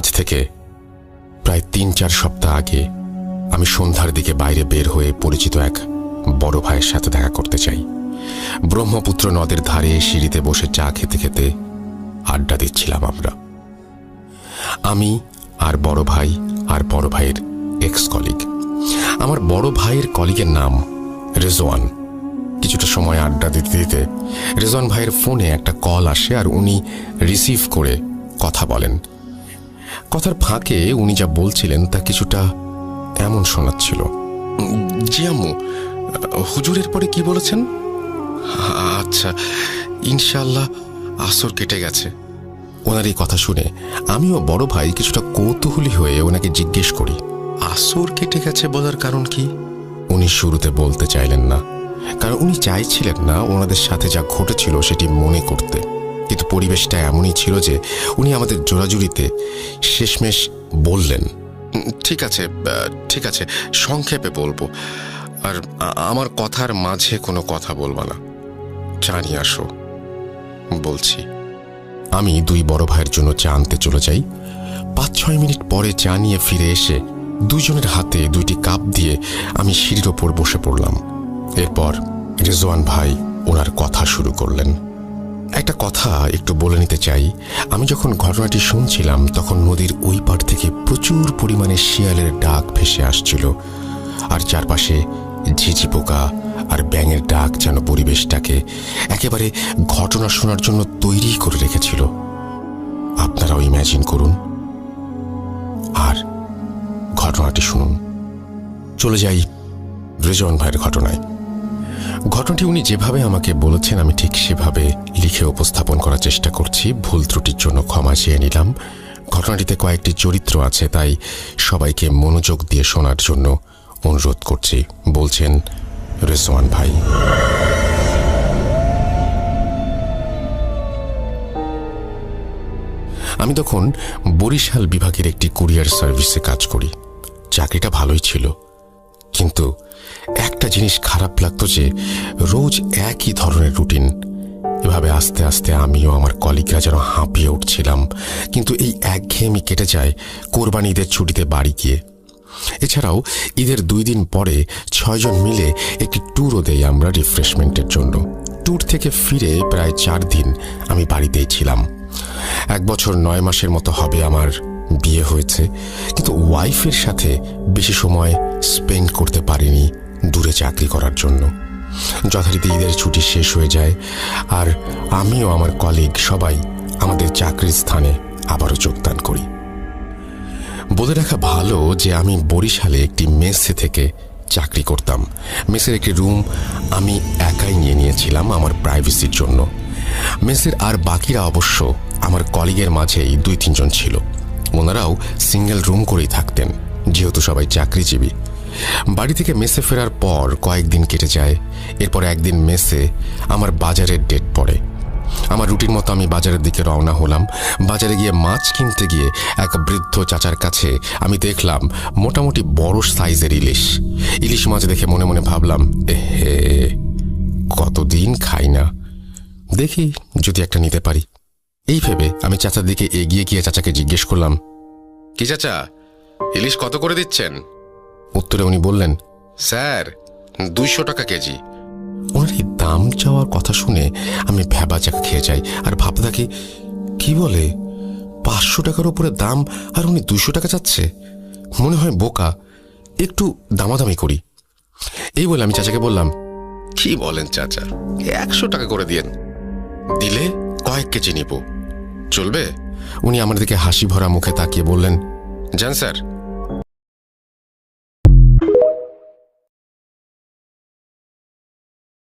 আজ থেকে প্রায় তিন চার সপ্তাহ আগে আমি সন্ধ্যার দিকে বাইরে বের হয়ে পরিচিত এক বড় ভাইয়ের সাথে দেখা করতে চাই। ব্রহ্মপুত্র নদের ধারে সিঁড়িতে বসে চা খেতে খেতে আড্ডা দিচ্ছিলাম আমরা। আমি আর বড় ভাই আর বড় ভাইয়ের এক্স কলিগ আমার বড় ভাইয়ের কলিগের নাম রেজওয়ান। কিছুটা সময় আড্ডা দিতে দিতে রেজওয়ান ভাইয়ের ফোনে একটা কল আসে আর উনি রিসিভ করে কথা বলেন। কথার ফাঁকে উনি যা বলছিলেন তা কিছুটা এমন শোনাচ্ছিল। জি আম্মু, হুজুরের পরে কি বলেছেন? আচ্ছা ইনশাল্লাহ আসর কেটে গেছে। ওনার এই কথা শুনে আমিও বড় ভাই কিছুটা কৌতূহলী হয়ে ওনাকে জিজ্ঞেস করি, আসর কেটে গেছে বলার কারণ কি? উনি শুরুতে বলতে চাইলেন না, কারণ উনি চাইছিলেন না ওনাদের সাথে যা ঘটেছিল সেটি মনে করতে। কিন্তু পরিবেশটা এমনই ছিল যে উনি আমাদের জোরাজুরিতে শেষমেশ বললেন ঠিক আছে ঠিক আছে, সংক্ষেপে বলব। আর আমার কথার মাঝে কোনো কথা বলবা না। জানি, আসো, বলছি। আমি দুই বড় ভাইয়ের জন্য চা আনতে চলে যাই। পাঁচ ছয় মিনিট পরে চা নিয়ে ফিরে এসে দুজনের হাতে দুইটি কাপ দিয়ে আমি সিঁড়ির ওপর বসে পড়লাম। এরপর রেজওয়ান ভাই ওনার কথা শুরু করলেন। একটা কথা একটু বলে নিতে চাই। আমি যখন ঘটনাটি শুনছিলাম, তখন নদীর ওই পার থেকে প্রচুর পরিমাণে শিয়ালের ডাক ভেসে আসছিল। আর চারপাশে ঝিঝি পোকা আর ব্যাঙের ডাক যেন পরিবেশটাকে একেবারে ঘটনা শোনার জন্য তৈরি করে রেখেছিল। আপনারাও ইম্যাজিন করুন। আর ঘটনাটি শুনুন। চলে যাই রেজন ভাইয়ের ঘটনায়। ঘটনাটি উনি যেভাবে আমাকে বলেছেন, আমি ঠিক সেভাবে লিখে উপস্থাপন করার চেষ্টা করছি। ভুল ত্রুটির জন্য ক্ষমা চেয়ে নিলাম। ঘটনাটিতে কয়েকটি চরিত্র আছে, তাই সবাইকে মনোযোগ দিয়ে শোনার জন্য অনুরোধ করছি, বলছেন রেসওয়ান ভাই। আমি তখন বরিশাল বিভাগের একটি কুরিয়ার সার্ভিসে কাজ করি। চাকরিটা ভালোই ছিল। কিন্তু একটা জিনিস খারাপ লাগতো যে, রোজ একই ধরনের রুটিন এভাবে আস্তে আস্তে আমিও আমার কলিগরা যেন হাঁপিয়ে উঠছিলাম। কিন্তু এই একঘেয়েমি কেটে যায় কোরবানি ঈদের ছুটিতে বাড়ি গিয়ে। এছাড়াও ঈদের দুই দিন পরে ছয়জন মিলে একটি ট্যুরও দেই আমরা রিফ্রেশমেন্টের জন্য। ট্যুর থেকে ফিরে প্রায় চার দিন আমি বাড়িতেই ছিলাম। এক বছর নয় মাসের মতো হবে আমার বিয়ে হয়েছে। কিন্তু ওয়াইফের সাথে বেশি সময় স্পেন্ড করতে পারিনি দূরে চাকরি করার জন্য। যথারীতি ঈদের ছুটি শেষ হয়ে যায় আর আমিও আমার কলিগ সবাই আমাদের চাকরির স্থানে আবারও যোগদান করি। বলে রাখা ভালো যে আমি বরিশালে একটি মেসে থেকে চাকরি করতাম। মেসের একটি রুম আমি একাই নিয়ে নিয়েছিলাম আমার প্রাইভেসির জন্য। মেসের আর বাকিরা অবশ্য আমার কলিগের মাঝেই দুই তিনজন ছিল। ওনারাও সিঙ্গেল রুম করেই থাকতেন, যেহেতু সবাই চাকরিজীবী। বাড়ি থেকে মেসে ফেরার পর কয়েকদিন কেটে যায়। এরপর একদিন মেসে আমার বাজারের ডেট পড়ে। আমার রুটির মতো আমি বাজারের দিকে রওনা হলাম। বাজারে গিয়ে মাছ কিনতে গিয়ে এক বৃদ্ধ চাচার কাছে আমি দেখলাম মোটামুটি বড় সাইজের ইলিশ। ইলিশ মাছ দেখে মনে মনে ভাবলাম, এহে, কতদিন খাই না। দেখি যদি একটা নিতে পারি। এই ভেবে আমি চাচার দিকে এগিয়ে গিয়ে চাচাকে জিজ্ঞেস করলাম, কি চাচা, ইলিশ কত করে দিচ্ছেন? উত্তরে উনি বললেন স্যার দুইশো টাকা কেজি। ওনার এই দাম চাওয়ার কথা শুনে আমি ভ্যাবা চাকা খেয়ে যাই আর ভাবতে থাকি কি বলে? পাঁচশো টাকার উপরে দাম আর উনি দুশো টাকা চাচ্ছে? মনে হয় বোকা। একটু দামাদামি করি। এই বলে আমি চাচাকে বললাম কি বলেন চাচা? একশো টাকা করে দিয়েন। দিলে কয়েক কেজি নিব। চলবে? উনি আমার দিকে হাসি ভরা মুখে তাকিয়ে বললেন জান স্যার